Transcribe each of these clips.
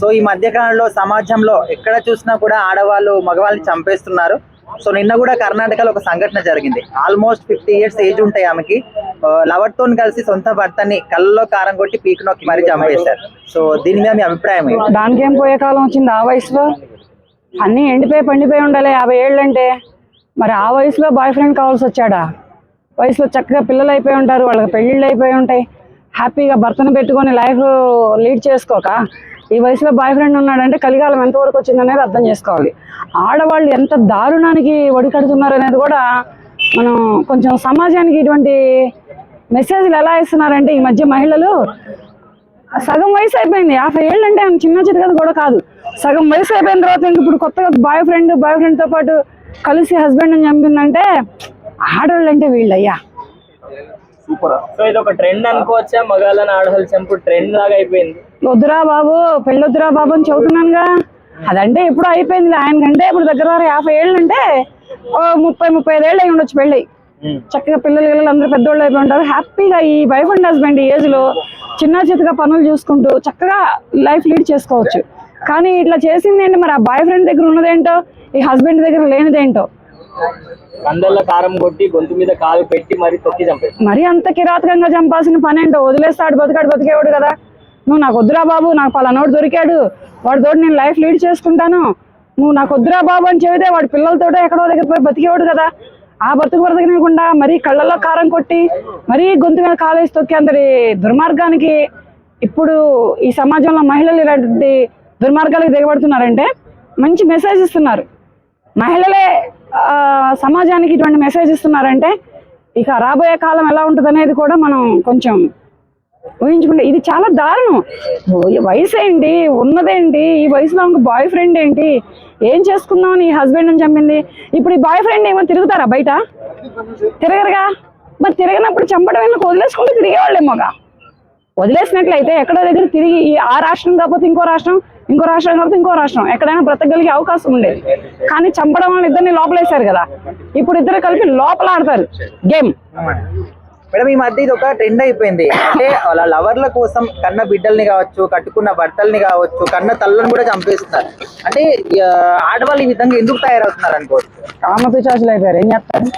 So ఈ మధ్యకాలంలో సమాజంలో ఎక్కడ చూసినా కూడా ఆడవాళ్ళు మగవాళ్ళని చంపేస్తున్నారు. సో నిన్న కూడా కర్ణాటకలో ఒక సంఘటన జరిగింది. ఆల్మోస్ట్ ఫిఫ్టీ ఇయర్స్ ఏజ్ ఉంటాయి ఆమెకి. లవర్తో కలిసి సొంత భర్తని కళ్ళలో కారం కొట్టి పీక్ నొక్కి మరీ చంపేశారు సో దీని మీద మీ అభిప్రాయం దానికి ఏం పోయే కాలం వచ్చింది ఆ వయసులో? అన్నీ ఎండిపోయి పండిపోయి ఉండాలి. యాభై ఏళ్ళు అంటే మరి ఆ వయసులో బాయ్ ఫ్రెండ్ కావాల్సి వచ్చాడా? వయసులో చక్కగా పిల్లలు అయిపోయి ఉంటారు. వాళ్ళకి పెళ్ళిళ్ళు అయిపోయి ఉంటాయి. హ్యాపీగా భర్తను పెట్టుకొని లైఫ్ లీడ్ చేసుకోక ఈ వయసులో బాయ్ ఫ్రెండ్ ఉన్నాడంటే కలికాలం ఎంతవరకు వచ్చిందనేది అర్థం చేసుకోవాలి. ఆడవాళ్ళు ఎంత దారుణానికి ఒడికడుతున్నారు అనేది కూడా మనం కొంచెం సమాజానికి ఇటువంటి మెసేజ్లు ఎలా ఇస్తున్నారంటే ఈ మధ్య మహిళలు సగం వయసు అయిపోయింది. యాభై ఏళ్ళు అంటే ఆమె చిన్న చితకది కూడా కాదు. సగం వయసు అయిపోయిన తర్వాత ఇంక ఇప్పుడు కొత్తగా బాయ్ ఫ్రెండ్ బాయ్ ఫ్రెండ్తో పాటు కలిసి హస్బెండ్ అని చంపిందంటే ఆడవాళ్ళు అంటే వీళ్ళయ్యా. సో ఇది ఒక ట్రెండ్ అనుకోవచ్చా? మగాళ్ళని ఆడవాళ్ళు చంపు ట్రెండ్ లాగా అయిపోయింది. వద్దురా బాబు పెళ్ళొద్దురా బాబు అని చెబుతున్నానుగా. అదంటే ఇప్పుడు అయిపోయింది ఆయనకంటే ఇప్పుడు దగ్గర దగ్గర యాభై ఏళ్ళు అంటే ఓ ముప్పై ముప్పై ఐదు ఏళ్ళు అయి ఉండొచ్చు పెళ్ళి. చక్కగా పిల్లలు పిల్లలు అందరూ పెద్దోళ్ళు అయిపోయి ఉంటారు. హ్యాపీగా ఈ వైఫ్ అండ్ హస్బెండ్ ఈ ఏజ్లో చిన్న చితగా పనులు చూసుకుంటూ చక్కగా లైఫ్ లీడ్ చేసుకోవచ్చు. కానీ ఇట్లా చేసింది ఏంటి? మరి ఆ బాయ్ ఫ్రెండ్ దగ్గర ఉన్నదేంటో? ఈ హస్బెండ్ దగ్గర లేనిదేంటో? కందల్లో కారం కొట్టి గొంతు మీద కాలు పెట్టి మరి తొక్కి చంపేది మరి అంత కిరాతకంగా చంపాల్సిన పని ఏంటో వదిలేస్తాడు బతికాడు బతికేవాడు కదా. నువ్వు నాకు వద్దురా బాబు నాకు పలానోడు దొరికాడు. వాడి తోడు నేను లైఫ్ లీడ్ చేసుకుంటాను. నువ్వు నాకు వద్దురా బాబు అని చెబితే వాడి పిల్లలతోటే ఎక్కడో దగ్గర పోయి బతికేవాడు కదా. ఆ బతుకు బ్రతకనివ్వకుండా మరీ కళ్ళల్లో కారం కొట్టి మరీ గొంతు మీద కాలేసి తొక్కి అంతటి దుర్మార్గానికి ఇప్పుడు ఈ సమాజంలో మహిళలు ఇలాంటి దుర్మార్గాలకు దిగబడుతున్నారంటే మంచి మెసేజ్ ఇస్తున్నారు. మహిళలే సమాజానికి ఇటువంటి మెసేజ్ ఇస్తున్నారంటే ఇక రాబోయే కాలం ఎలా ఉంటుంది అనేది కూడా మనం కొంచెం ఊహించుకుంటే ఇది చాలా దారుణం. ఈ వయసు ఏంటి ఉన్నదేంటి? ఈ వయసులో ఇంక బాయ్ ఫ్రెండ్ ఏంటి? ఏం చేసుకుందాం ఈ హస్బెండ్ అని చంపింది? ఇప్పుడు ఈ బాయ్ ఫ్రెండ్ ఏమో తిరుగుతారా బయట? తిరగరుగా? మరి తిరగనప్పుడు చంపడం ఎందుకు వదిలేసుకుంటూ తిరిగేవాళ్ళేమోగా వదిలేసినట్లయితే ఎక్కడో దగ్గర తిరిగి ఈ ఆ రాష్ట్రం కాకపోతే ఇంకో రాష్ట్రం ఇంకో రాష్ట్రం కాకపోతే ఇంకో రాష్ట్రం. ఎక్కడైనా బ్రతకగలిగే అవకాశం ఉండేది. కానీ చంపడం వల్ల ఇద్దరిని లోపలేశారు కదా. ఇప్పుడు ఇద్దరు కలిపి లోపల ఆడతారు గేమ్ మేడం ఈ మధ్య ఇది ఒక ట్రెండ్ అయిపోయింది. అంటే వాళ్ళ లవర్ల కోసం కన్న బిడ్డల్ని కావచ్చు కట్టుకున్న భర్తల్ని కావచ్చు కన్న తల్లని కూడా చంపేస్తున్నారు. అంటే ఆడవాళ్ళు ఈ విధంగా ఎందుకు తయారవుతున్నారు అనుకోవచ్చు? కామపిచాసులు అయిపోయారు. ఏం చెప్తారు?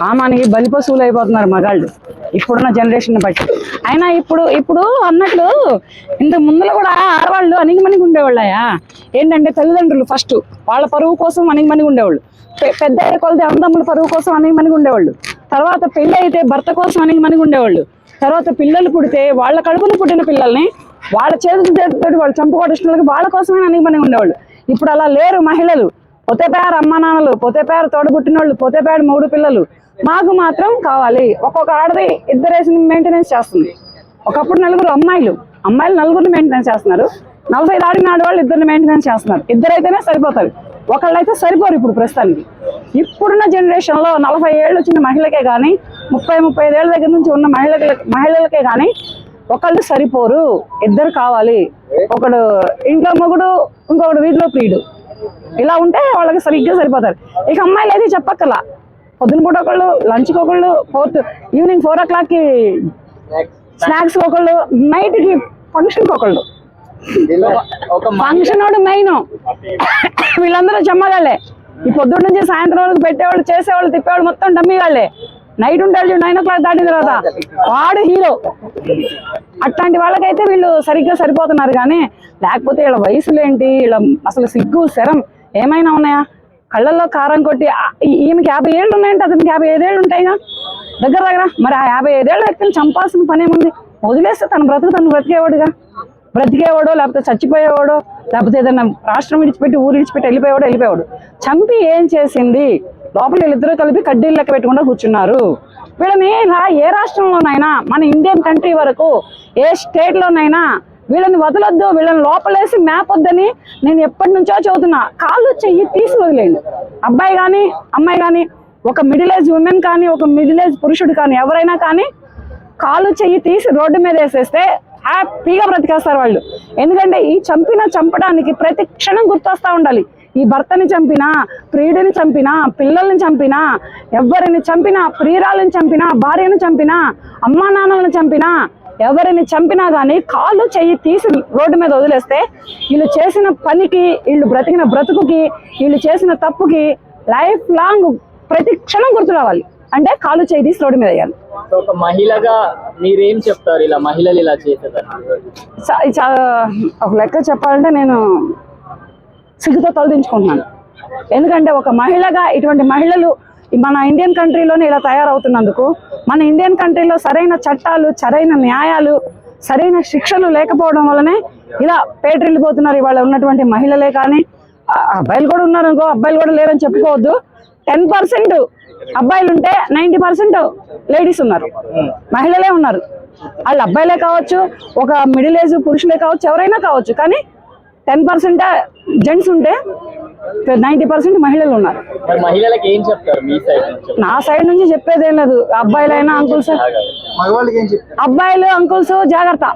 కామానికి బలి పశువులు అయిపోతున్నారు మగాళ్ళు. ఇప్పుడున్న జనరేషన్ బట్టి. అయినా ఇప్పుడు ఇప్పుడు అన్నట్లు ఇంత ముందులో కూడా ఆడవాళ్ళు అణిగిమణిగి ఉండేవాళ్ళయా ఏంటంటే తల్లిదండ్రులు ఫస్ట్ వాళ్ళ పరువు కోసం అణిగిమణిగి ఉండేవాళ్ళు. పెద్ద కొలది అన్నదమ్ముల పరువు కోసం అణిగిమణిగి ఉండేవాళ్ళు. తర్వాత పెళ్ళి అయితే భర్త కోసం అణిగిమణిగి ఉండేవాళ్ళు. తర్వాత పిల్లలు పుడితే వాళ్ళ కడుపున పుట్టిన పిల్లల్ని వాళ్ళ చేతులతో వాళ్ళు చంపుకోవడానికి వాళ్ళ కోసమే అణిగిమణిగి ఉండేవాళ్ళు. ఇప్పుడు అలా లేరు మహిళలు. పొతే పేరు అమ్మ నాన్నలు పొతే పేరు తోడబుట్టినోళ్ళు పొతే మూడు పిల్లలు. మాకు మాత్రం కావాలి. ఒక్కొక్క ఆడది ఇద్దరేసి మెయింటెనెన్స్ చేస్తుంది. ఒకప్పుడు నలుగురు అమ్మాయిలు. అమ్మాయిలు నలుగురిని మెయింటెనెన్స్ చేస్తున్నారు. నలభై దాడిన ఆడవాళ్ళు ఇద్దరిని మెయింటెనెన్స్ చేస్తున్నారు. ఇద్దరైతేనే సరిపోతారు. ఒకళ్ళైతే సరిపోరు ఇప్పుడు ప్రస్తుతానికి. ఇప్పుడున్న జనరేషన్లో నలభై ఏళ్ళు వచ్చిన మహిళకే కానీ ముప్పై ముప్పై ఐదేళ్ళ దగ్గర నుంచి ఉన్న మహిళల మహిళలకే కానీ ఒకళ్ళు సరిపోరు. ఇద్దరు కావాలి. ఒకడు ఇంట్లో మొగుడు ఇంకొకడు వీధిలో ప్రియుడు. ఇలా ఉంటే వాళ్ళకి సరిగ్గా సరిపోతారు. ఇక అమ్మాయిలు అయితే చెప్పక్కలా పొద్దున పూట ఒకళ్ళు లంచ్కి ఒకళ్ళు ఫోర్త్ ఈవినింగ్ ఫోర్ ఓ క్లాక్కి స్నాక్స్ ఒకళ్ళు నైట్కి ఫంక్షన్కి ఒకళ్ళు. ఫంక్షన్ వాడు మెయిన్. వీళ్ళందరూ చెమ్మగాళ్ళే. ఈ పొద్దున్న నుంచి సాయంత్రం వరకు పెట్టేవాళ్ళు చేసేవాళ్ళు తిప్పేవాళ్ళు మొత్తం డమ్మీగాళ్ళే. నైట్ ఉంటాడు చూడు నైన్ ఓ క్లాక్ దాటిన తర్వాత. వాడు హీరో అట్లాంటి వాళ్ళకైతే వీళ్ళు సరిగ్గా సరిపోతున్నారు కానీ లేకపోతే వీళ్ళ వయసులు ఏంటి వీళ్ళ అసలు సిగ్గు శరం ఏమైనా ఉన్నాయా? కళ్ళల్లో కారం కొట్టి ఆ- ఈమెకి యాభై ఏళ్ళు ఉన్నాయంటే అతనికి యాభై ఐదేళ్ళు ఉంటాయిగా. దగ్గర దగ్గర. మరి ఆ యాభై ఐదేళ్ళ వ్యక్తిని చంపాల్సిన పనేముంది? వదిలేస్తే తన బ్రతుకు తను బ్రతికేవాడుగా. బ్రతికేవాడో లేకపోతే చచ్చిపోయేవాడో లేకపోతే ఏదైనా రాష్ట్రం విడిచిపెట్టి ఊరు విడిచిపెట్టి వెళ్ళిపోయేవాడు వెళ్ళిపోయాడు చంపి ఏం చేసింది? లోపల వీళ్ళిద్దరూ కలిపి కడ్డీలు లెక్క పెట్టకుండా కూర్చున్నారు. వీళ్ళని ఇలా ఏ రాష్ట్రంలోనైనా మన ఇండియన్ కంట్రీ వరకు ఏ స్టేట్లోనైనా వీళ్ళని వదలొద్దు వీళ్ళని లోపలేసి మేపొద్దని నేను ఎప్పటి నుంచో చదువుతున్నా కాళ్ళు చెయ్యి తీసి వదిలేండి అబ్బాయి కానీ అమ్మాయి కానీ ఒక మిడిల్ ఏజ్ ఉమెన్ కానీ ఒక మిడిల్ ఏజ్ పురుషుడు కానీ ఎవరైనా కానీ కాలు చెయ్యి తీసి రోడ్డు మీద వేసేస్తే హ్యాపీగా బ్రతికేస్తారు వాళ్ళు. ఎందుకంటే ఈ చంపిన చంపడానికి ప్రతి క్షణం గుర్తొస్తా ఉండాలి. ఈ భర్తని చంపినా ప్రియుడిని చంపినా పిల్లల్ని చంపినా ఎవరిని చంపినా ప్రియురాలను చంపినా భార్యను చంపినా అమ్మా నాన్నలను చంపినా ఎవరిని చంపినా కానీ కాళ్ళు చెయ్యి తీసి రోడ్డు మీద వదిలేస్తే వీళ్ళు చేసిన పనికి వీళ్ళు బ్రతికిన బ్రతుకుకి వీళ్ళు చేసిన తప్పుకి లైఫ్ లాంగ్ ప్రతి క్షణం గుర్తు రావాలి. అంటే కాలు చెయ్యి తీసి రోడ్డు మీద వేయాలి. ఒక మహిళగా మీరేం చెప్తారు ఇలా మహిళలు ఇలా చేసేదాన్ని ఒక లెక్క చెప్పాలంటే నేను సిగ్గుతో తలదించుకుంటున్నాను. ఎందుకంటే ఒక మహిళగా ఇటువంటి మహిళలు మన ఇండియన్ కంట్రీలోనే ఇలా తయారవుతున్నందుకు మన ఇండియన్ కంట్రీలో సరైన చట్టాలు సరైన న్యాయాలు సరైన శిక్షలు లేకపోవడం వల్లనే ఇలా పేటరిల్లిపోతున్నారు ఇవాళ ఉన్నటువంటి మహిళలే కానీ అబ్బాయిలు కూడా ఉన్నారు అనుకో అబ్బాయిలు కూడా లేరని చెప్పుకోవద్దు. టెన్ పర్సెంట్ అబ్బాయిలు ఉంటే నైంటీ పర్సెంట్ లేడీస్ ఉన్నారు మహిళలే ఉన్నారు. వాళ్ళు అబ్బాయిలే కావచ్చు ఒక మిడిల్ ఏజ్ పురుషులే కావచ్చు ఎవరైనా కావచ్చు కానీ టెన్ పర్సెంట్ జెంట్స్ ఉంటే నైంటీ పర్సెంట్ మహిళలు ఉన్నారు. నా సైడ్ నుంచి చెప్పేది ఏం లేదు. అబ్బాయిలైనా అంకుల్స్ అబ్బాయిలు అంకుల్స్ జాగ్రత్త.